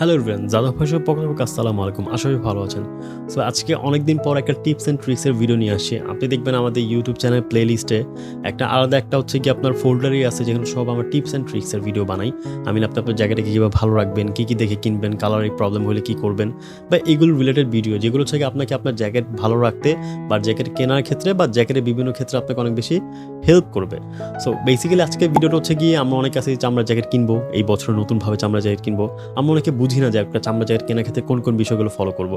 Hello রিভেন Yadav ভাষার পক্ষ আসসালামু আলাইকুম। আশা করি ভালো আছেন। সো আজকে অনেকদিন পর একটা টিপস অ্যান্ড ট্রিক্সের ভিডিও নিয়ে আসছি। আপনি দেখবেন আমাদের ইউটিউব চ্যানেল প্লে লিস্টে একটা আলাদা একটা হচ্ছে কি আপনার ফোল্ডারই আছে যেখানে সব আমার টিপস অ্যান্ড ট্রিক্সের ভিডিও বানাই। আমি আপনি আপনার জায়গাটাকে কীভাবে ভালো রাখবেন, কী কী দেখে কিনবেন কালারের প্রবলেম হলে কী করবেন, বা এগুলো রিলেটেড ভিডিও যেগুলো থেকে আপনাকে আপনার জ্যাকেট ভালো রাখতে বা জ্যাকেট কেনার ক্ষেত্রে বা জ্যাকেটের বিভিন্ন ক্ষেত্রে আপনাকে অনেক বেশি হেল্প করবে। সো বেসিক্যালি আজকে ভিডিওটা হচ্ছে গিয়ে আমরা অনেক আছে চামড়া জ্যাকেট কিনবো, এই বছর নতুনভাবে চামড়া জ্যাকেট কিনবো। আমরা অনেকে বুঝি না যে একটা চামড়া জ্যাকেট কেনার ক্ষেত্রে কোন কোন বিষয়গুলো ফলো করব।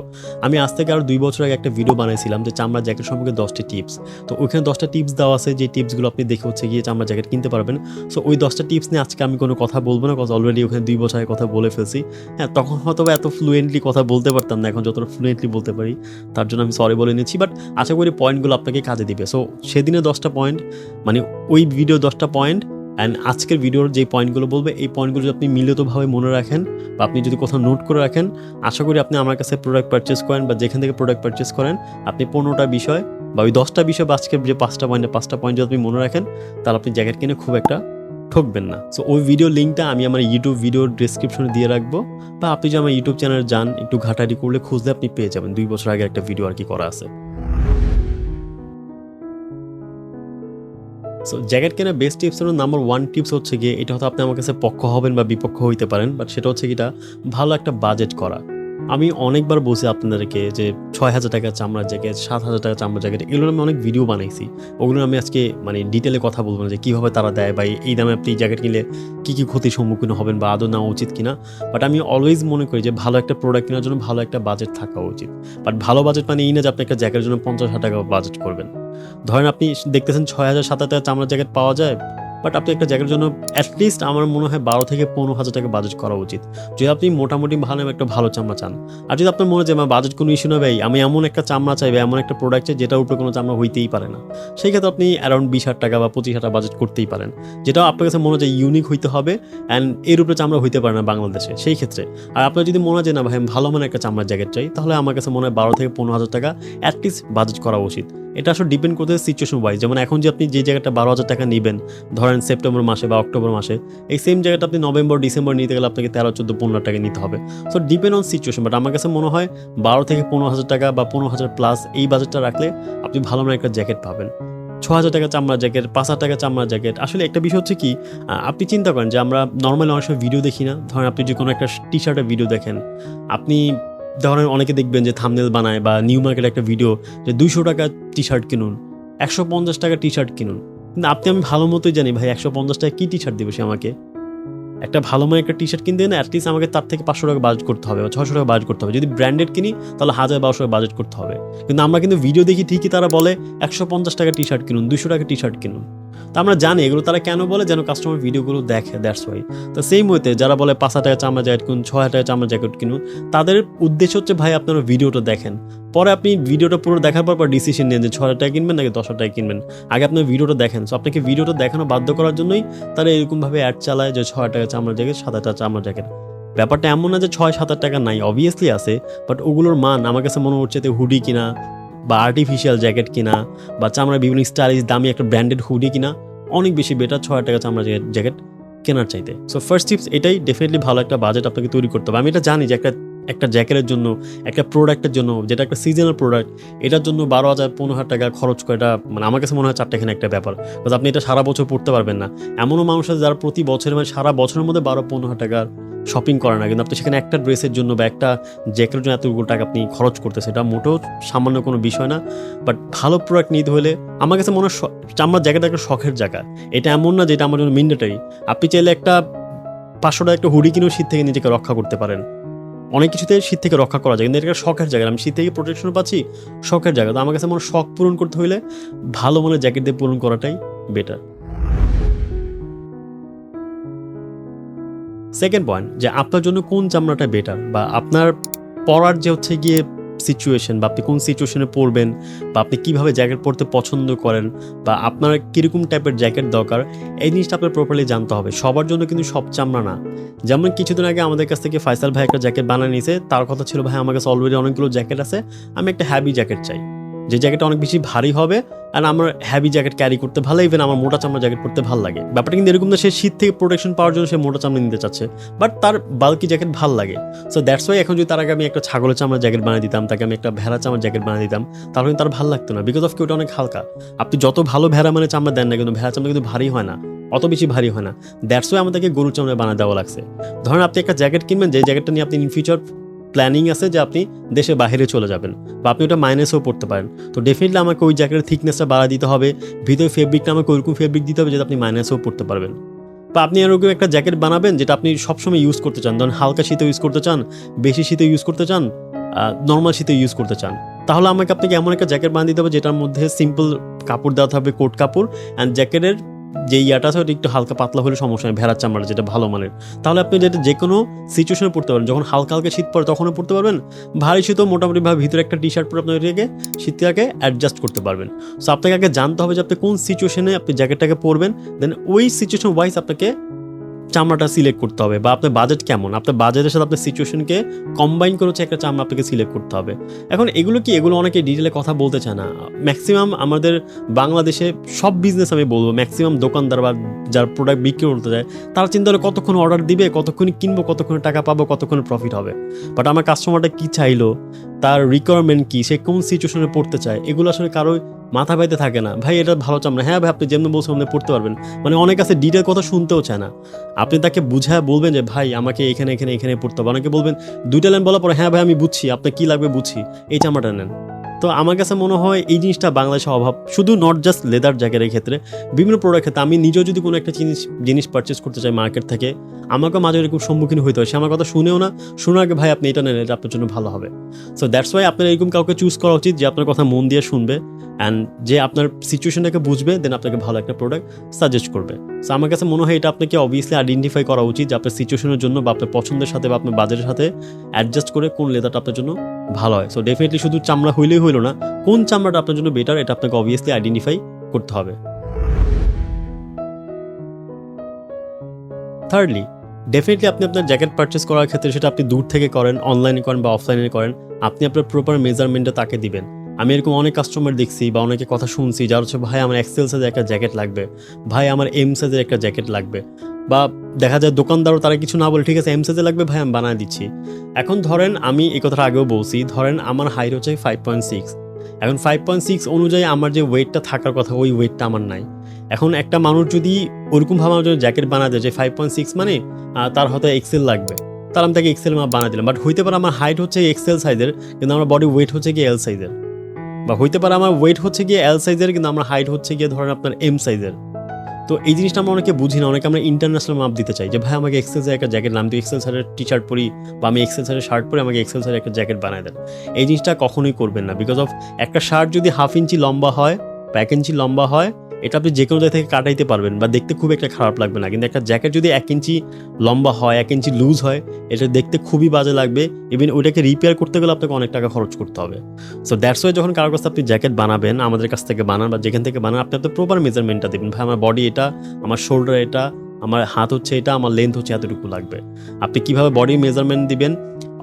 আমি আজ থেকে আরও দুই বছর আগে একটা ভিডিও বানিয়েছিলাম যে চামড়া জ্যাকেট সম্পর্কে দশটি টিপস তো ওইখানে দশটা টিপস দেওয়া আছে, যে টিপসগুলো আপনি দেখে হচ্ছে গিয়ে চামড়া জ্যাকেট কিনতে পারবেন। সো ওই দশটা টিপস নিয়ে আজকে আমি কোনো কথা বলব না কথা অলরেডি ওখানে দুই বছর আগে কথা বলে ফেলছি। হ্যাঁ তখন হয়তো এত ফ্লুয়েন্টলি কথা বলতে পারতাম না, এখন যতটা ফ্লুয়েন্টলি বলতে পারি, তার জন্য আমি সরি বলে নিচ্ছি। বাট আশা করি পয়েন্টগুলো আপনাকে কাজে দিবে। সো সেদিনে দশটা পয়েন্ট মানে ওই ভিডিও দশটা পয়েন্ট অ্যান্ড আজকের ভিডিওর যে পয়েন্টগুলো বলবে, এই পয়েন্টগুলো যদি আপনি মিলিতভাবে মনে রাখেন বা আপনি যদি কোথাও নোট করে রাখেন, আশা করি আপনি আমার কাছে প্রোডাক্ট পারচেস করেন বা যেখান থেকে প্রোডাক্ট পারচেস করেন, আপনি পনেরোটা বিষয় বা ওই দশটা বিষয় বা আজকের যে পাঁচটা পয়েন্ট পাঁচটা পয়েন্ট যদি আপনি মনে রাখেন, তাহলে আপনি জ্যাকেট কিনে খুব একটা ঠকবেন না। সো ওই ভিডিও লিঙ্কটা আমি আমার ইউটিউব ভিডিও ডিসক্রিপশনে দিয়ে রাখব বা আপনি যদি আমার ইউটিউব চ্যানেল যান, একটু ঘাটাঘাটি করলে খুঁজলে আপনি পেয়ে যাবেন। দুই বছর আগে একটা ভিডিও আর কি করা আছে। সো জ্যাকেট কেনার বেস্ট টিপস হলো নাম্বার ওয়ান টিপস হচ্ছে গিয়ে, এটা হয়তো আপনি আমার কাছে পক্ষ হবেন বা বিপক্ষ হইতে পারেন বাট সেটা হচ্ছে কি এটা ভালো একটা বাজেট করা। আমি অনেকবার বলছি আপনাদেরকে যে ছয় হাজার টাকা চামড়ার জ্যাকেট সাত হাজার টাকা চামড়ার জ্যাকেট এগুলো আমি অনেক ভিডিও বানাইছি। ওগুলো আমি আজকে মানে ডিটেলে কথা বলব না যে কীভাবে তারা দেয় বা এই দামে আপনি জ্যাকেট কিনলে কী কী ক্ষতির সম্মুখীন হবেন বা আদৌ নেওয়া উচিত কিনা। বাট আমি অলওয়েজ মনে করি যে ভালো একটা প্রোডাক্ট কেনার জন্য ভালো একটা বাজেট থাকা উচিত। বাট ভালো বাজেট মানে এই না যে আপনি একটা জ্যাকেটের জন্য পঞ্চাশ হাজার টাকা বাজেট করবেন। ধরেন আপনি দেখতেছেন ছয় হাজার, সাত হাজার টাকা চামড়ার জ্যাকেট পাওয়া যায় বাট আপনি একটা জ্যাকেটের জন্য অ্যাটলিস্ট আমার মনে হয় বারো থেকে পনেরো হাজার টাকা বাজেট করা উচিত। যদি আপনি মোটামুটি ভালো একটা ভালো চামড়া চান। আর যদি আপনার মনে হয় আমার বাজেট কোনো ইস্যু না আমি এমন একটা চামড়া চাই বা এমন একটা প্রোডাক্ট চাই, যেটার উপরে কোনো চামড়া হইতেই পারে না। সেই ক্ষেত্রে আপনি অ্যারাউন্ড বিশ হাজার টাকা বা পঁচিশ হাজার বাজেট করতেই পারেন। যেটা আপনার কাছে মনে হয় ইউনিক হইতে হবে অ্যান্ড এর উপরে চামড়া হইতে পারে না বাংলাদেশে, সেই ক্ষেত্রে। আর আপনার যদি মনে হয় না ভাই ভালো মানে একটা চামড়ার জ্যাকেট চাই, তাহলে আমার কাছে মনে হয় বারো থেকে পনেরো হাজার টাকা অ্যাটলিস্ট বাজেট করা উচিত। এটা আসলে ডিপেন্ড করতে সিচুয়েশন ওয়াইজ যেমন এখন যে আপনি যে জায়গাটা বারো হাজার টাকা নেবেন, ধরেন সেপ্টেম্বর মাসে বা অক্টোবর মাসে, এই সেম জায়গাটা আপনি নভেম্বর, ডিসেম্বর নিতে গেলে আপনাকে তেরো, চোদ্দ, পনেরো টাকা নিতে হবে। So depend on situation but আমার কাছে মনে হয় বারো থেকে পনেরো হাজার টাকা বা পনেরো হাজার প্লাস এই বাজেটটা রাখলে আপনি ভালো মানে একটা জ্যাকেট পাবেন। ছ হাজার টাকা চামড়া জ্যাকেট পাঁচ হাজার টাকা চামড়া জ্যাকেট আসলে একটা বিষয় হচ্ছে কি আপনি চিন্তা করেন যে আমরা নর্মালি অনেক সময় ভিডিও দেখি না। ধরেন আপনি যে কোনো একটা টি শার্টের ভিডিও দেখেন। আপনি ধরেন অনেকে দেখবেন যে থামনেল বানায় বা নিউ মার্কেট একটা ভিডিও যে দুইশো টাকা টি শার্ট কিনুন, একশো পঞ্চাশ টাকা টি শার্ট কিনুন। আপনি আমি ভালো মতোই জানি ভাই, একশো পঞ্চাশ টাকা কী টি শার্ট দেবে সে আমাকে? একটা ভালো মানে একটা টি শার্ট কিনতে না অ্যাটলিস্ট আমাকে তার থেকে পাঁচশো টাকা বাজেট করতে হবে বা ছশো টাকা বাজেট করতে হবে। যদি ব্র্যান্ডেড কিনি, তাহলে হাজার বারোশো টাকা বাজেট করতে হবে। কিন্তু আমরা কিন্তু ভিডিও দেখি ঠিকই তারা বলে একশো পঞ্চাশ টাকা টি শার্ট কিনুন দুশো টাকা টি শার্ট কিনুন। তো আমরা জানি এগুলো তারা কেন বলে, যেন কাস্টমার ভিডিওগুলো দেখে দ্যাটস ওয়াই তো সেই মতে যারা বলে পাঁচ হাজার টাকা চামড়া জ্যাকেট কিনুন ছয় হাজার টাকা চামড়া জ্যাকেট কিনুন, তাদের উদ্দেশ্য হচ্ছে, ভাই, আপনারা ভিডিওটা দেখেন। পরে আপনি ভিডিওটা পুরো দেখার পর পর ডিসিশন নেন যে ছ হাজার টাকা কিনবেন নাকি দশ হাজার টাকা কিনবেন? আগে আপনার ভিডিওটা দেখেন। সো আপনাকে ভিডিওটা দেখানো বাধ্য করার জন্যই তারা এরকমভাবে অ্যাড চালায় যে ছ হাজার টাকা চামড়া জ্যাকেট সাত হাজার চামড়া জ্যাকেট ব্যাপারটা এমন না যে, ছয়, সাত টাকা নাই। অবভিয়াসলি আছে বাট ওগুলোর মান আমার কাছে মনে হচ্ছে যে হুডি কিনা বা আর্টিফিশিয়াল জ্যাকেট কিনা, বা চামড়া বিভিন্ন স্টাইলিশ দামি একটা ব্র্যান্ডেড হুডি কিনা, অনেক বেশি বেটার হাজার টাকা চামড়া জ্যাকেট কেনার চাইতে। সো ফার্স্ট টিপস এটাই ডেফিনেটলি ভালো একটা বাজেট আপনাকে তৈরি করতে হবে। আমি এটা জানি যে একটা একটা জ্যাকেটের জন্য, একটা প্রোডাক্টের জন্য, যেটা একটা সিজনাল প্রোডাক্ট এটার জন্য বারো হাজার, পনেরো হাজার টাকা খরচ করে এটা মানে আমার কাছে মনে হয় চারটেখানে একটা ব্যাপার। বিকজ আপনি এটা সারা বছর পড়তে পারবেন না। এমনও মানুষ আছে যারা প্রতি বছর মানে সারা বছরের মধ্যে বারো, পনেরো হাজার টাকার শপিং করে না কিন্তু আপনি সেখানে একটা ড্রেসের জন্য বা একটা জ্যাকেটের জন্য এতগুলো টাকা আপনি খরচ করতেছে এটা মোটেও সামান্য কোনো বিষয় না। বাট ভালো প্রোডাক্ট নিতে হলে আমার কাছে মনে হয় চামড়ার জায়গাটা একটা শখের জায়গা। এটা এমন না যে এটা আমার জন্য মিন্ডেটারি আপনি চাইলে একটা পাঁচশো টাকা একটা হুডি কিনেও শীত থেকে নিজেকে রক্ষা করতে পারেন। অনেক কিছুতে শীত থেকে রক্ষা করা যায়, কিন্তু এটা শখের জায়গা। আমি শীত থেকে প্রোটেকশন পাচ্ছি, শখের জায়গা। তো আমার কাছে মনে শখ পূরণ করতে হলে ভালো মনের জ্যাকেট দিয়ে পূরণ করাটাই বেটার সেকেন্ড পয়েন্ট যে আপনার জন্য কোন চামড়াটা বেটার বা আপনার পরার যে হচ্ছে গিয়ে সিচুয়েশন বা আপনি কোন সিচুয়েশনে পরবেন বা আপনি কীভাবে জ্যাকেট পরতে পছন্দ করেন বা আপনার কীরকম টাইপের জ্যাকেট দরকার, এই জিনিসটা আপনার প্রপারলি জানতে হবে। সবার জন্য কিন্তু সব চামড়া না। যেমন কিছুদিন আগে আমাদের কাছ থেকে ফাইসাল ভাই একটা জ্যাকেট বানিয়ে নিয়েছে, তার কথা ছিল, ভাই, আমার কাছে অলরেডি অনেকগুলো জ্যাকেট আছে, আমি একটা হ্যাভি জ্যাকেট চাই। যে জ্যাকেটটা অনেক বেশি ভারী হবে আর আমার হ্যাভি জ্যাকেট ক্যারি করতে ভালো ইভেন আমার মোটা চামড়া জ্যাকেট পরতে ভালো লাগে। ব্যাপারটা কিন্তু এরকম না, সে শীত থেকে প্রোটেকশন পাওয়ার জন্য সে মোটা চামড়া নিতে চাচ্ছে বাট তার বাল্কি জ্যাকেট ভালো লাগে। সো দ্যাটস ওয়াই এখন যদি তার আগে আমি একটা ছাগলের চামড়া জ্যাকেট বানিয়ে দিতাম, তাকে আমি একটা ভেড়া চামড়া জ্যাকেট বানিয়ে দিতাম, তাহলে তার ভালো লাগতো না বিকজ অফ কি ওটা অনেক হালকা। আপনি যত ভালো ভেড়া মানে চামড়া দেন না কিন্তু ভেড়া চামড়া কিন্তু ভারী হয় না, অত বেশি ভারী হয় না। দ্যাটস ওয়াই আমাদেরকে গরুর চামড়া বানিয়ে দেওয়া লাগছে। ধরেন আপনি একটা জ্যাকেট কিনবেন, যে জ্যাকেটটা নিয়ে আপনি ইন ফিউচার প্ল্যানিং আছে যে আপনি দেশের বাইরে চলে যাবেন বা আপনি ওটা মাইনাসেও পড়তে পারেন। তো ডেফিনেটলি আমাকে ওই জ্যাকেটের থিকনেসটা বাড়া দিতে হবে, ভিতরে ফেব্রিকটা আমাকে ওইরকম ফেব্রিক দিতে হবে যেটা আপনি মাইনাসেও পড়তে পারবেন। বা আপনি এরকম একটা জ্যাকেট বানাবেন যেটা আপনি সবসময় ইউজ করতে চান। ধরুন হালকা শীতে ইউজ করতে চান, বেশি শীতে ইউজ করতে চান নর্মাল শীতে ইউজ করতে চান। তাহলে আমাকে আপনাকে এমন একটা জ্যাকেট বানিয়ে দিতে হবে যেটার মধ্যে সিম্পল কাপড় দেওয়া থাকবে কোট কাপড় অ্যান্ড জ্যাকেটের যে ইয়াটা আছে ওটা একটু হালকা পাতলা হলে সমস্যা নেই, ভেড়ার চামড়া যেটা ভালো মানের। তাহলে আপনি যেটা যে কোনো সিচুয়েশনে পড়তে পারেন, যখন হালকা হালকা শীত পড়ে তখনও পড়তে পারবেন, ভারী শীতও মোটামুটি ভাবে ভিতরে একটা টি শার্ট পরে আপনি ওইটাকে শীতটাকে অ্যাডজাস্ট করতে পারবেন। সো আপনাকে আগে জানতে হবে যে আপনি কোন সিচুয়েশনে আপনি জ্যাকেটটাকে পরবেন দেন ওই সিচুয়েশন ওয়াইজ আপনাকে চামড়াটা সিলেক্ট করতে হবে বা আপনার বাজেট কেমন? আপনার বাজেটের সাথে আপনার সিচুয়েশনকে কম্বাইন করে হচ্ছে একটা চামড়া আপনাকে সিলেক্ট করতে হবে। এখন এগুলো কি, এগুলো অনেকে ডিটেলে কথা বলতে চায় না। ম্যাক্সিমাম আমাদের বাংলাদেশে সব বিজনেস আমি বলব ম্যাক্সিমাম দোকানদার বা যার প্রোডাক্ট বিক্রি করতে যায়, তারা চিন্তা করে কতক্ষণ অর্ডার দিবে, কতক্ষণ কিনবো, কতক্ষণ টাকা পাবো কতক্ষণ প্রফিট হবে। বাট আমার কাস্টমারটা কি চাইলো, তার রিকোয়ারমেন্ট কি, সে কোন সিচুয়েশনে পড়তে চায়, এগুলো আসলে কারও মাথা পাইতে থাকে না। ভাই, এটা ভালো চামড়া। হ্যাঁ ভাই, আপনি যেমনি বলছেন আপনি পড়তে পারবেন। মানে অনেক আছে ডিটেল কথা শুনতেও চায় না। আপনি তাকে বুঝায় বলবেন যে, ভাই, আমাকে এখানে এখানে এখানে পড়তে হবে। অনেকে বলবেন, দুইটা লাইন বলার পরে হ্যাঁ ভাই, আমি বুঝছি। আপনার কি লাগবে বুঝছি। এই চামড়াটা নেন। তো আমার কাছে মনে হয় এই জিনিসটা বাংলাদেশে অভাব। শুধু নট জাস্ট লেদার জ্যাকেটের ক্ষেত্রে, বিভিন্ন প্রোডাক্ট ক্ষেত্রে। আমি নিজেও যদি কোনো একটা জিনিস জিনিস পারচেস করতে চাই মার্কেট থেকে, আমাকে মাঝে এরকম সম্মুখীন হইতে হয়। সে আমার কথা শুনেও না, শোনার আগে ভাই আপনি এটা নেন, এটা আপনার জন্য ভালো হবে। সো দ্যাটস ওয়াই আপনার এরকম কাউকে চুজ করা উচিত যে আপনার কথা মন দিয়ে শুনবে অ্যান্ড যে আপনার সিচুয়েশনটাকে বুঝবে দেন আপনাকে ভালো একটা প্রোডাক্ট সাজেস্ট করবে। সো আমার কাছে মনে হয় এটা আপনাকে অবভিয়াসলি আইডেন্টিফাই করা উচিত যে আপনার সিচুয়েশনের জন্য বা আপনার পছন্দের সাথে বা আপনার বাজারের সাথে অ্যাডজাস্ট করে কোন লেদারটা আপনার জন্য ভালো হয়। সো ডেফিনেটলি শুধু চামড়া হইলেই হইল না, কোন চামড়াটা আপনার জন্য বেটার এটা আপনাকে অবভিয়াসলি আইডেন্টিফাই করতে হবে। থার্ডলি ডেফিনেটলি আপনি আপনার জ্যাকেট পারচেস করার ক্ষেত্রে সেটা আপনি দূর থেকে করেন অনলাইনে করেন বা অফলাইনে করেন, আপনি আপনার প্রপার মেজারমেন্টটা তাকে দিবেন। আমি এরকম অনেক কাস্টমার দেখছি বা অনেকে কথা শুনছি যার হচ্ছে, ভাই, আমার এক্সেল সাইজের একটা জ্যাকেট লাগবে। ভাই, আমার এম সাইজের একটা জ্যাকেট লাগবে। বা দেখা যায় দোকানদারও তারা কিছু না বলে, ঠিক আছে এম সাইজে লাগবে, ভাই, আমি বানায় দিচ্ছি। এখন ধরেন আমি এই কথাটা আগেও বলছি, ধরেন আমার হাইট হচ্ছে ফাইভ পয়েন্ট সিক্স এখন ফাইভ পয়েন্ট সিক্স অনুযায়ী আমার যে ওয়েটটা থাকার কথা, ওই ওয়েটটা আমার নাই। এখন একটা মানুষ যদি ওরকমভাবে আমার জন্য জ্যাকেট বানাতে যে ফাইভ পয়েন্ট সিক্স মানে তার হয়তো এক্সেল লাগবে, তাহলে আমি তাকে এক্সেল মাপ বানিয়ে দিলাম। বাট হইতে পারে আমার হাইট হচ্ছে এক্সেল সাইজের কিন্তু আমার বডি ওয়েট হচ্ছে কি এল সাইজের বা হইতে পারে আমার ওয়েট হচ্ছে গিয়ে এল সাইজের কিন্তু আমার হাইট হচ্ছে গিয়ে ধরেন আপনার এম সাইজের তো এই জিনিসটা আমরা অনেকে বুঝি না, অনেকে আমরা ইন্টারন্যাশনাল মাপ দিতে চাই যে, ভাই, আমাকে এক্সেল সাইজের একটা জ্যাকেট নাম তো এক্সেল সাইজের টি শার্ট পরি বা আমি এক্সেল সাইজের শার্ট পরে আমাকে এক্সেল সাইজের একটা জ্যাকেট বানায় দেন। এই জিনিসটা কখনোই করবেন না বিকজ অফ একটা শার্ট যদি হাফ ইঞ্চি লম্বা হয়, বা এক ইঞ্চি লম্বা হয় এটা আপনি যে কোনো জায়গা থেকে কাটাইতে পারবেন বা দেখতে খুব একটা খারাপ লাগবে না। কিন্তু একটা জ্যাকেট যদি এক ইঞ্চি লম্বা হয়, এক ইঞ্চি লুজ হয়, এটা দেখতে খুবই বাজে লাগবে। ইভেন ওইটাকে রিপেয়ার করতে গেলে আপনাকে অনেক টাকা খরচ করতে হবে। সো দ্যাটস ওয়াই যখন কারোর কাছে আপনি জ্যাকেট বানাবেন, আমাদের কাছ থেকে বানান বা যেখান থেকে বানান, আপনি আপনার প্রপার মেজারমেন্টটা দেবেন। ভাই, আমার বডি এটা, আমার শোল্ডার এটা, আমার হাত হচ্ছে এটা, আমার লেন্থ হচ্ছে এতটুকু লাগবে। আপনি কীভাবে বডি মেজারমেন্ট দিবেন?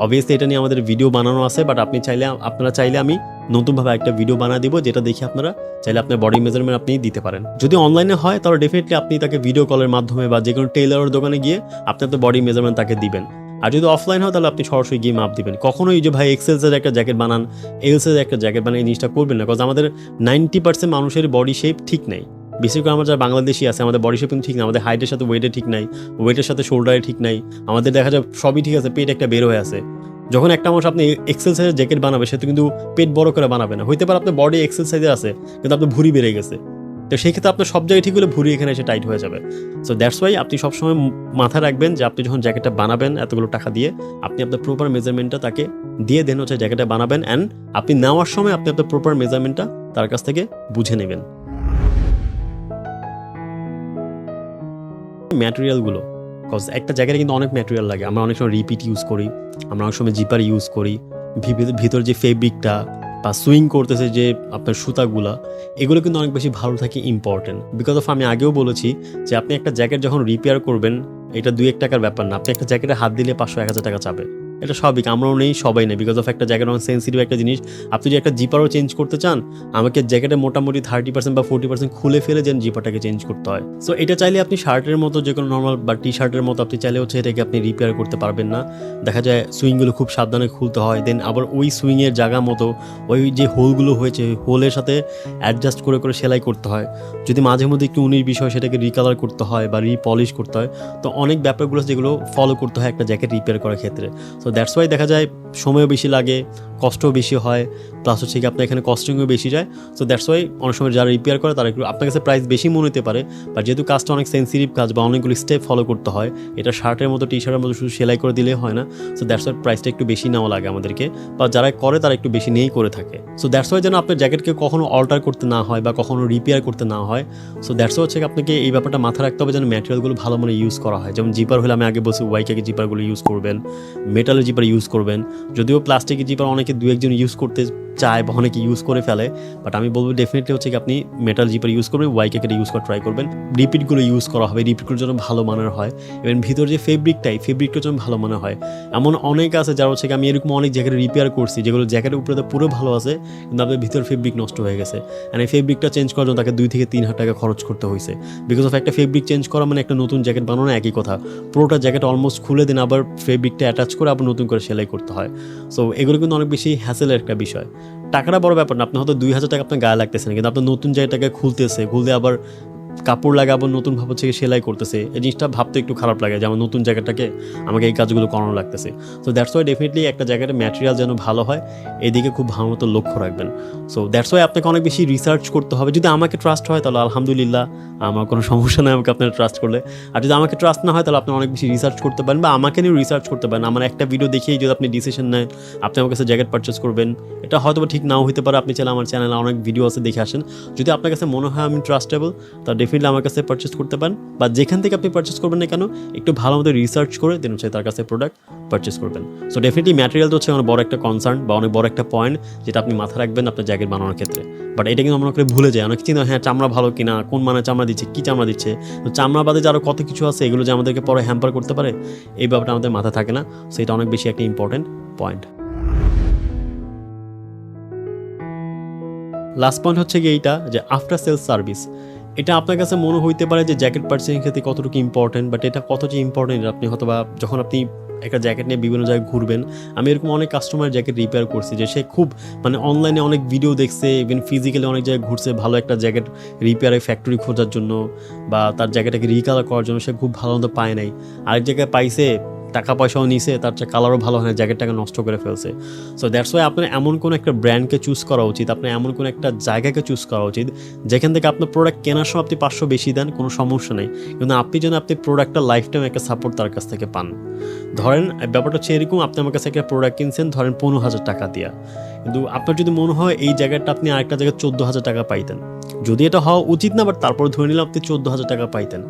অবভিয়াসলি এটা নিয়ে আমাদের ভিডিও বানানো আছে বাট আপনি চাইলে, আপনারা চাইলে আমি নতুনভাবে একটা ভিডিও বানা দিব, যেটা দেখে আপনারা চাইলে আপনার বডি মেজারমেন্ট আপনি দিতে পারেন। যদি অনলাইনে হয়, তাহলে ডেফিনেটলি আপনি তাকে ভিডিও কলের মাধ্যমে বা যে কোনো টেইলারের দোকানে গিয়ে আপনি আপনার বডি মেজারমেন্ট তাকে দিবেন। আর যদি অফলাইন হয়, তাহলে আপনি সরাসরি গিয়ে মাপ দিবেন। কখনোই যে ভাই এক্সেলসের একটা জ্যাকেট বানান এলসের একটা জ্যাকেট বানান, এই জিনিসটা করবেন না বিকজ আমাদের নাইনটি পার্সেন্ট মানুষের বডি শেপ ঠিক নেই। বিশেষ করে আমরা যারা বাংলাদেশি আছে, আমাদের বডি শেপ ঠিক না আমাদের হাইটের সাথে ওয়েটের ঠিক নাই ওয়েটের সাথে শোল্ডারে ঠিক নাই, আমাদের দেখা যায় সবই ঠিক আছে, পেট একটা বের হয়ে আছে। যখন একটা মানুষ আপনি এক্সেল সাইজের জ্যাকেট বানাবে, সে তো কিন্তু পেট বড় করে বানাবে না। হইতে পারে আপনার বডি এক্সেল সাইজের আছে, কিন্তু আপনার ভুঁড়ি বেড়ে গেছে। তো সেই ক্ষেত্রে আপনার সব জায়গায় ঠিক হলে ভুঁড়ি এখানে এসে টাইট হয়ে যাবে। সো দ্যাটস ওয়াই আপনি সবসময় মাথায় রাখবেন যে আপনি যখন জ্যাকেটটা বানাবেন এতগুলো টাকা দিয়ে, আপনি আপনার প্রপার মেজারমেন্টটা তাকে দিয়ে দেন হচ্ছে জ্যাকেটটা বানাবেন অ্যান্ড আপনি নেওয়ার সময় আপনি আপনার প্রপার মেজারমেন্টটা তার কাছ থেকে বুঝে নেবেন। ম্যাটেরিয়ালগুলো কজ একটা জায়গায় কিন্তু অনেক ম্যাটেরিয়াল লাগে। আমরা অনেক সময় রিপিট ইউজ করি, আমরা অনেক সময় জিপার ইউজ করি। ভিতর যে ফেব্রিকটা বা সুইং করতেছে যে আপনার সুতাগুলা, এগুলো কিন্তু অনেক বেশি ভালো থাকে ইম্পর্টেন্ট বিকজ অফ আমি আগেও বলেছি যে আপনি একটা জ্যাকেট যখন রিপেয়ার করবেন, এটা দু এক টাকার ব্যাপার না। আপনি একটা জ্যাকেটে হাত দিলে পাঁচশো, এক হাজার টাকা চাবে এটা স্বাভাবিক, আমরাও নেই, সবাই নেই। বিকজ অফ একটা জ্যাকেট অনেক সেন্সিটিভ একটা জিনিস। আপনি যদি একটা জিপারও চেঞ্জ করতে চান, আমাকে জ্যাকেটে মোটামুটি থার্টি পার্সেন্ট বা ফোর্টি পার্সেন্ট খুলে ফেলে যেন জিপারটাকে চেঞ্জ করতে হয়। সো এটা চাইলে আপনি শার্টের মতো যে কোনো নর্মাল বা টি শার্টের মতো আপনি চাইলে হচ্ছে এটাকে আপনি রিপেয়ার করতে পারবেন না। দেখা যায় সুইংগুলো খুব সাবধানে খুলতে হয়। দেন আবার ওই সুইংয়ের জায়গা মতো, ওই যে হোলগুলো হয়েছে হোলের সাথে অ্যাডজাস্ট করে করে সেলাই করতে হয়। যদি মাঝে মধ্যে একটু উনিশ বিষয় সেটাকে রিকালার করতে হয় বা রিপলিশ করতে হয়, তো অনেক ব্যাপারগুলো যেগুলো ফলো করতে হয় একটা জ্যাকেট রিপেয়ার করার ক্ষেত্রে। সো দ্যাটস ওয়াই দেখা যায় সময়ও বেশি লাগে কষ্টও বেশি হয় প্লাস হচ্ছে কি আপনার এখানে কস্টিংও বেশি যায় সো দ্যাটস ওয়াই অনেক সময় যারা রিপেয়ার করে তারা একটু আপনার কাছে প্রাইস বেশি মনে হতে পারে বা যেহেতু কাজটা অনেক সেন্সিটিভ কাজ বা অনেকগুলো স্টেপ ফলো করতে হয়, এটা শার্টের মতো টি শার্টের মতো শুধু সেলাই করে দিলে হয় না সো দ্যাটস ওয়াই প্রাইসটা একটু বেশি নেওয়া লাগে আমাদেরকে বা যারা করে তারা একটু বেশি নিয়েই করে থাকে সো দ্যাটস ওয়াই যেন আপনার জ্যাকেটকে কখনো অল্টার করতে না হয় বা কখনো রিপেয়ার করতে না হয় সো দ্যাটস হচ্ছে আপনাকে এই ব্যাপারটা মাথায় রাখতে হবে যেন ম্যাটেরিয়ালগুলো ভালো মানে ইউজ করা হয়, যেমন জিপার হলে আমি আগে বলছি ওয়াইকে জিপারগুলো ইউজ করবেন মেটালের জিপার ইউজ করবেন, যদিও প্লাস্টিকের জিপার অনেকে দু একজন ইউজ করতে চায় বা অনেকে ইউজ করে ফেলে বাট আমি বলব ডেফিনেটলি হচ্ছে কি আপনি মেটাল জিপার ইউজ করবেন ওয়াইকে ইউজ করা ট্রাই করবেন। রিপিটগুলো ইউজ করা হবে রিপিটগুলোর জন্য ভালো মানের হয়। এবং ভিতর যে ফেব্রিকটাই ফেব্রিকটার জন্য ভালো মনে হয়। এমন অনেক আছে যারা হচ্ছে কি আমি এরকম অনেক জ্যাকেট রিপেয়ার করছি, যেগুলো জ্যাকেটের উপরে তো পুরো ভালো আছে, কিন্তু আপনার ভিতর ফেব্রিক নষ্ট হয়ে গেছে। অ্যান্ড এই ফেব্রিকটা চেঞ্জ করার জন্য তাকে দুই থেকে তিন হাজার টাকা খরচ করতে হয়েছে। বিকজ অফ একটা ফেব্রিক চেঞ্জ করা মানে একটা নতুন জ্যাকেট বানানো একই কথা। পুরোটা জ্যাকেট অলমোস্ট খুলে দিন, আবার ফেব্রিকটা অ্যাটাচ করে আবার নতুন করে সেলাই করতে হয়। সো এগুলো কিন্তু অনেক বেশি হ্যাসেলের একটা বিষয়। টাকাটা বড় ব্যাপার না আপনি হয়তো দুই হাজার টাকা আপনার গায়ে লাগতেছে না, কিন্তু আপনার নতুন জায়গাটাকে খুলতেছে, খুলতে আবার কাপড় লাগে আবার নতুন ভাবে হচ্ছে সেলাই করতেছে। এই জিনিসটা ভাবতে একটু খারাপ লাগে যে আমার নতুন জায়গাটাকে আমাকে এই কাজগুলো করানো লাগতেছে। সো দ্যাটস ওয়াই ডেফিনেটলি একটা জায়গাটা ম্যাটেরিয়াল যেন ভালো হয়, এদিকে খুব ভালো মতো লক্ষ্য রাখবেন। সো দ্যাটস ওয়াই আপনাকে অনেক বেশি রিসার্চ করতে হবে। যদি আমাকে ট্রাস্ট হয়, তাহলে আলহামদুলিল্লাহ, আমার কোনো সমস্যা নেই আমাকে আপনারা ট্রাস্ট করলে। আর যদি আমাকে ট্রাস্ট না হয়, তাহলে আপনি অনেক বেশি রিসার্চ করতে পারেন বা আমাকে নিয়েও রিসার্চ করতে পারেন। আমার একটা ভিডিও দেখেই যদি আপনি ডিসিশন নেন, আপনি আমার কাছে জ্যাকেট পারচেস করবেন। এটা হয়তো ঠিক নাও হতে পারে, আপনি চাইলে আমার চ্যানেলে অনেক ভিডিও আছে দেখে আসেন। যদি আপনার কাছে মনে হয় আমি ট্রাস্টেবল তা ডেফিনেটলি আমার কাছে পারচেস করতে পারেন। বা যেখান থেকে আপনি পারচেস করবেন না কেন, একটু ভালো মতো রিসার্চ করে দেন হচ্ছে তার কাছে প্রোডাক্ট পারচেস করবেন। সো ডেফিনেটলি ম্যাটেরিয়াল তো হচ্ছে অনেক বড় একটা কনসার্ন বা অনেক বড় একটা পয়েন্ট যেটা আপনি মাথায় রাখবেন আপনার জ্যাকেট বানানোর ক্ষেত্রে। বাট এটা কিন্তু আমরা ভুলে যায়। অনেক চিন্তা হ্যাঁ চামড়া ভালো কিনা? কোন মানে চামড়া দিচ্ছে? কী চামড়া দিচ্ছে? তো চামড়া বাদে যে কত কিছু আছে, এগুলো যে আমাদেরকে পরে হ্যাম্পার করতে পারে, এই ব্যাপারটা আমাদের মাথায় থাকে না। সো এটা অনেক বেশি একটা ইম্পর্টেন্ট পয়েন্ট লাস্ট পয়েন্ট হচ্ছে গিয়ে এইটা যে আফটার সেলস সার্ভিস এটা আপনার কাছে মনে হইতে পারে যে জ্যাকেট পার্চেসিং ক্ষেত্রে কতটুকু ইম্পর্টেন্ট বাট এটা কত যে ইম্পর্টেন্ট আপনি হয়তো বা যখন আপনি একটা জ্যাকেট নিয়ে বিভিন্ন জায়গায় ঘুরবেন, আমি এরকম অনেক কাস্টমার জ্যাকেট রিপেয়ার করছি যে সে খুব মানে অনলাইনে অনেক ভিডিও দেখছে ইভেন ফিজিক্যালি অনেক জায়গায় ঘুরছে ভালো একটা জ্যাকেট রিপেয়ারের ফ্যাক্টরি খোঁজার জন্য বা তার জ্যাকেটটাকে রিকালার করার জন্য সে খুব ভালো মতো পায় নাই। আরেক জায়গায় পাইছে টাকা পয়সাও নিছে, তার চেয়ে কালারও ভালো হয় জ্যাকেটটাকে নষ্ট করে ফেলছে। সো দ্যাটস ওয়াই আপনার এমন কোনো একটা ব্র্যান্ডকে চুজ করা উচিত, আপনার এমন কোনো একটা জায়গাকে চুজ করা উচিত, যেখান থেকে আপনার প্রোডাক্ট কেনার সময় আপনি পাঁচশো বেশি দেন, কোনো সমস্যা নেই। কিন্তু আপনি যেন আপনি প্রোডাক্টটা লাইফ টাইম একটা সাপোর্ট তার কাছ থেকে পান। ধরেন, ব্যাপারটা হচ্ছে এরকম, আপনি আমার কাছে একটা প্রোডাক্ট কিনছেন, ধরেন পনেরো হাজার টাকা দিয়া। কিন্তু আপনার যদি মনে হয় এই জায়গাটা আপনি আরেকটা জায়গায় চোদ্দ হাজার টাকা পাইতেন। যদি এটা হওয়া উচিত না বাট তারপর ধরে নিলাম আপনি চোদ্দ হাজার টাকা পাইতেন।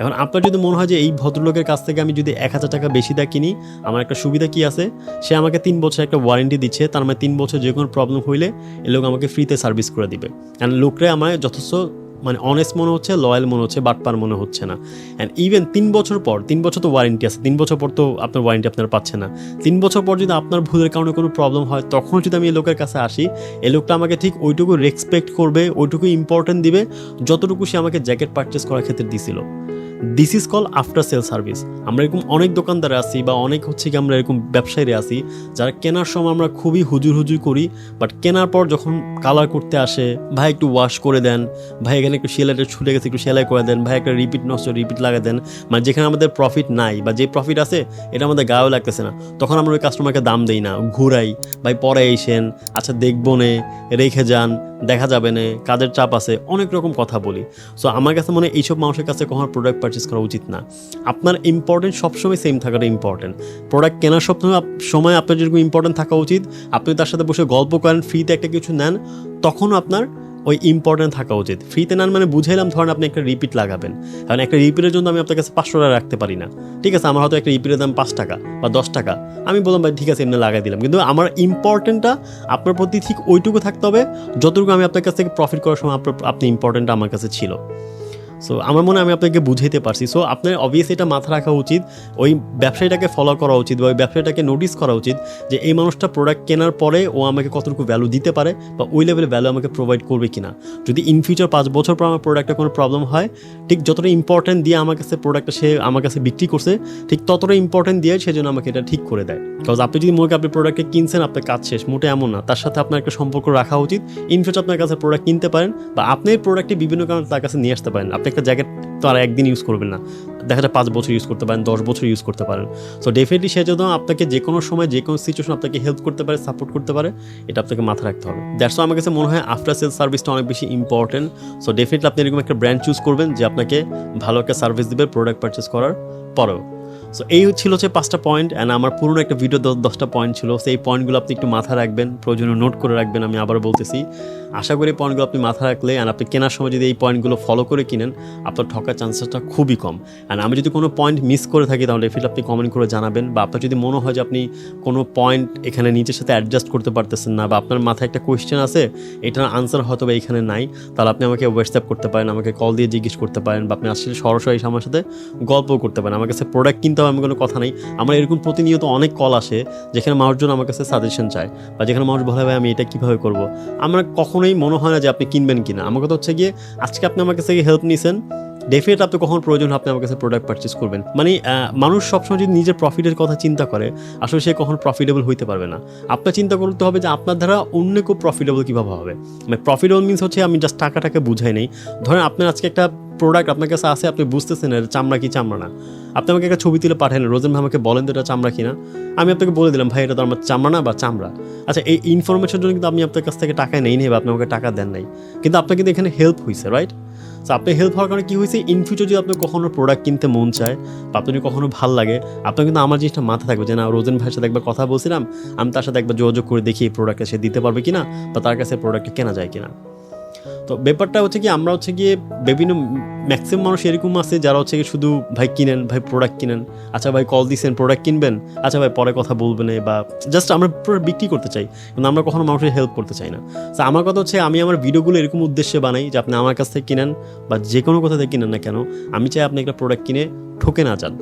এখন আপনার যদি মনে হয় যে এই ভদ্রলোকের কাছ থেকে আমি যদি এক হাজার টাকা বেশি দা কিনি, আমার একটা সুবিধা কি আছে? সে আমাকে তিন বছর একটা ওয়ারেন্টি দিচ্ছে, তার মানে তিন বছর যে কোনো প্রবলেম হইলে এ লোক আমাকে ফ্রিতে সার্ভিস করে দিবে। অ্যান্ড লোকরা আমায় যথেষ্ট মানে অনেস্ট মনে হচ্ছে লয়াল মনে হচ্ছে, বাটপার মনে হচ্ছে না। অ্যান্ড ইভেন তিন বছর পর, তিন বছর তো ওয়ারেন্টি আছে, তিন বছর পর তো আপনার ওয়ারেন্টি আপনার পাচ্ছে না। তিন বছর পর যদি আপনার ভুলের কারণে কোনো প্রবলেম হয়, তখন যদি আমি এই লোকের কাছে আসি, এই লোকটা আমাকে ঠিক ওইটুকু রেসপেক্ট করবে, ওইটুকু ইম্পর্টেন্ট দিবে, যতটুকু সে আমাকে জ্যাকেট পারচেস করার ক্ষেত্রে দিছিল। This is call after sale service আমরা এরকম অনেক দোকানদারে আছি বা অনেক হচ্ছে কি আমরা এরকম ব্যবসায়ীরা আছি, যারা কেনার সময় আমরা খুবই হুজুর হুজুর করি বাট কেনার পর যখন কালার করতে আসে, ভাই একটু ওয়াশ করে দেন, ভাই এখানে একটু সেলাইটা ছুটে গেছে, একটু সেলাই করে দেন, ভাই একটা রিপিট নষ্ট রিপিট লাগিয়ে দেন মানে যেখানে আমাদের প্রফিট নাই, বা যে প্রফিট আছে, এটা আমাদের গায়েও লাগতেছে না। তখন আমরা ওই কাস্টমারকে দাম দিই না, ঘুরাই, ভাই পরে এসেন আচ্ছা দেখব নে, রেখে যান দেখা যাবে না, কাজের চাপ আছে, অনেক রকম কথা বলি। সো আমার কাছে মনে হয় এইসব মানুষের কাছে কখনো প্রোডাক্ট পারচেস করা উচিত না। আপনার ইম্পর্টেন্ট সবসময় সেম থাকাটা ইম্পর্টেন্ট প্রোডাক্ট কেনার আপ- সময় আপনার যেরকম ইম্পর্টেন্ট থাকা উচিত, আপনি তার সাথে বসে গল্প করেন ফ্রিতে একটা কিছু নেন, তখন আপনার ওই ইম্পর্টেন্ট থাকা উচিত। ফ্রিতে নেন মানে বুঝাইলাম, ধরেন আপনি একটা রিপিট লাগাবেন। কারণ একটা রিপিটের জন্য আমি আপনার কাছে পাঁচশো টাকা রাখতে পারি না। ঠিক আছে, আমার হয়তো একটা রিপিটের দাম পাঁচ টাকা বা দশ টাকা। আমি বললাম, ভাই, ঠিক আছে, এমনি লাগাই দিলাম। কিন্তু আমার ইম্পর্টেন্টটা আপনার প্রতি ঠিক ওইটুকু থাকতে হবে, যতটুকু আমি আপনার কাছ থেকে প্রফিট করার সময় আপনার, আপনি ইম্পর্টেন্টটা আমার কাছে ছিল। সো আমার মনে হয় আমি আপনাকে বুঝাইতে পারছি। সো আপনার অবভিয়াসলি এটা মাথা রাখা উচিত। ওই ব্যবসায়ীটাকে ফলো করা উচিত বা ওই ব্যবসায়ীটাকে নোটিস করা উচিত যে এই মানুষটা প্রোডাক্ট কেনার পরে ও আমাকে কতটুকু ভ্যালু দিতে পারে বা ওই লেভেলে ভ্যালু আমাকে প্রোভাইড করবে কিনা। যদি ইন ফিউচার পাঁচ বছর পর আমার প্রোডাক্টে কোনো প্রবলেম হয়, ঠিক যতটা ইম্পর্টেন্ট দিয়ে আমার কাছে প্রোডাক্টটা সে আমার কাছে বিক্রি করছে, ঠিক ততটা ইম্পর্টেন্ট দিয়ে সেজন্য আমাকে এটা ঠিক করে দেয়। বিকজ আপনি যদি মনে আপনি প্রোডাক্টকে কিনছেন, আপনার কাজ শেষ, মোটে এমন না। তার সাথে আপনার একটা সম্পর্ক রাখা উচিত। ইন ফিউচার আপনার কাছে প্রোডাক্ট কিনতে পারেন বা আপনি প্রোডাক্টটি বিভিন্ন কারণে তার কাছে নিয়ে আসতে পারেন। আপনি একটা জ্যাকেট তো আর একদিন ইউজ করবেন না। দেখা যায় পাঁচ বছর ইউজ করতে পারেন, দশ বছর ইউজ করতে পারেন। সো ডেফিনেটলি সে যেন আপনাকে যে কোনো সময়, যে কোনো সিচুয়েশন আপনাকে হেল্প করতে পারে সাপোর্ট করতে পারে, এটা আপনাকে মাথায় রাখতে হবে। দ্যাটস আমার কাছে মনে হয় আফটার সেল সার্ভিসটা অনেক বেশি ইম্পর্টেন্ট সো ডেফিনেটলি আপনি এরকম একটা ব্র্যান্ড চুজ করবেন যে আপনাকে ভালো একটা সার্ভিস দেবে প্রোডাক্ট পারচেস করার পরেও। সো এই ছিল হচ্ছে পাঁচটা পয়েন্ট অ্যান্ড আমার পুরনো একটা ভিডিও দশটা পয়েন্ট ছিল। সেই পয়েন্টগুলো আপনি একটু মাথা রাখবেন, প্রয়োজনীয় নোট করে রাখবেন, আমি আবার বলতেছি। আশা করি পয়েন্টগুলো আপনি মাথা রাখলে অ্যান্ড আপনি কেনার সময় যদি এই পয়েন্টগুলো ফলো করে কিনেন, আপনার ঠকার চান্সেসটা খুবই কম। অ্যান্ড আমি যদি কোনো পয়েন্ট মিস করে থাকি, তাহলে ফিল আপনি কমেন্ট করে জানাবেন বা আপনার যদি মনে হয় যে আপনি কোনো পয়েন্ট এখানে নিজের সাথে অ্যাডজাস্ট করতে পারতেছেন না বা আপনার মাথায় একটা কোয়েশ্চেন আছে, এটার আনসার হয়তো বা এখানে নাই, তাহলে আপনি আমাকে হোয়াটসঅ্যাপ করতে পারেন, আমাকে কল দিয়ে জিজ্ঞেস করতে পারেন বা আপনি আসলে সরাসরি আমার সাথে গল্প করতে পারেন। আমার কাছে প্রোডাক্ট কিনতে হবে আমি কোনো কথা নেই। আমার এরকম প্রতিনিয়ত অনেক কল আসে, যেখানে মানুষজন আমার কাছে সাজেশন চায় বা যেখানে মানুষ বলে, ভাই, আমি এটা কীভাবে করব? আমার কখনোই মনে হয় না যে আপনি কিনবেন কিনা। আমার কথা হচ্ছে গিয়ে, আজকে আপনি আমার কাছ হেল্প নিয়েছেন ডেফিনেট আপনি কখন প্রয়োজন আপনি আমার কাছে প্রোডাক্ট পারচেস করবেন। মানে মানুষ সবসময় যদি নিজের প্রফিটের কথা চিন্তা করে, আসলে সে কখন প্রফিটেবল হইতে পারবে না। আপনার চিন্তা করতে হবে যে আপনার দ্বারা অন্য কেউ প্রফিটেবল কীভাবে হবে? মানে প্রফিটেবল মিনস হচ্ছে আমি জাস্ট টাকাটাকে বুঝাই নেই। ধরেন আপনার আজকে একটা প্রোডাক্ট আপনার কাছে আছে, আপনি বুঝতেছেন এটা চামড়া কি চামড়া না। আপনি আমাকে একটা ছবি তুলে পাঠালেন, রোজন ভাই আমাকে বলেন তো এটা চামড়া কিনা আমি আপনাকে বলে দিলাম, ভাই, এটা তো আমার চামড়া না বা চামড়া। আচ্ছা এই ইনফরমেশন জন্য কিন্তু আমি আপনার কাছ থেকে টাকা নেই নেই বা আপনি আমাকে টাকা দেন নাই। কিন্তু আপনার কিন্তু এখানে হেল্প হয়েছে রাইট তো আপনি হেল্প হওয়ার কারণে কী হয়েছে ইন ফিউচার যদি আপনার কখনো প্রোডাক্ট কিনতে মন চায় বা আপনার কখনো ভালো লাগে, আপনার কিন্তু আমার জিনিসটা মাথা থাকবে যে, না, রোজেন ভাইয়ের সাথে একবার কথা বলছিলাম, আমি তার সাথে একবার যোগাযোগ করে দেখি এই প্রোডাক্টটা সে দিতে পারবে কিনা বা তার কাছে প্রোডাক্টটা কেনা যায় কিনা। তো ব্যাপারটা হচ্ছে কি, আমরা হচ্ছে গিয়ে বিভিন্ন ম্যাক্সিমাম মানুষ এরকম আছে যারা হচ্ছে শুধু ভাই কিনেন, ভাই প্রোডাক্ট কিনেন। আচ্ছা ভাই কল দিছেন প্রোডাক্ট কিনবেন। আচ্ছা ভাই পরে কথা বলবেন বা জাস্ট আমরা বিক্রি করতে চাই, কিন্তু আমরা কখনো মানুষের হেল্প করতে চাই না। তো আমার কথা হচ্ছে আমি আমার ভিডিওগুলো এরকম উদ্দেশ্যে বানাই যে আপনি আমার কাছ থেকে কিনেন বা যে কোনো কথা থেকে কিনেন না কেন, আমি চাই আপনি একটা প্রোডাক্ট কিনে ঠকে না যান।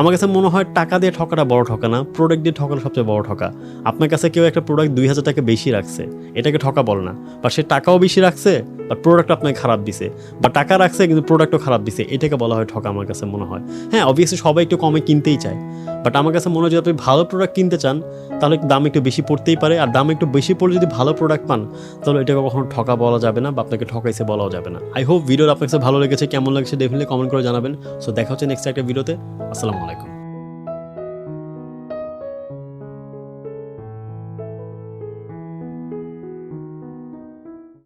আমার কাছে মনে হয় টাকা দিয়ে ঠকাটা বড় ঠকা না প্রোডাক্ট দিয়ে ঠকাটা সবচেয়ে বড় ঠকা। আপনার কাছে কেউ একটা প্রোডাক্ট দুই হাজার টাকা বেশি রাখছে, এটাকে ঠকা বলে না। বা সে টাকাও বেশি রাখছে, বা প্রোডাক্ট আপনাকে খারাপ দিছে, বা টাকা রাখছে কিন্তু প্রোডাক্টও খারাপ দিছে, এটাকে বলা হয় ঠকা আমার কাছে মনে হয়। হ্যাঁ অবভিয়াসলি সবাই একটু কমে কিনতেই চায় বাট আমার কাছে মনে হয় যদি আপনি ভালো প্রোডাক্ট কিনতে চান, তাহলে দাম একটু বেশি পড়তেই পারে, আর দাম একটু বেশি পড়লে যদি ভালো প্রোডাক্ট পান, তাহলে এটাকে কখনো ঠকা বলা যাবে না, বা আপনাকে ঠকাইছে বলাও যাবে না। আই হোপ ভিডিওর আপনার কাছে ভালো লেগেছে, কেমন লাগছে ডেফিনেটলি কমেন্ট করে জানাবেন। সো দেখা হচ্ছে নেক্সট একটা ভিডিওতে আসসালামু আলাইকুম।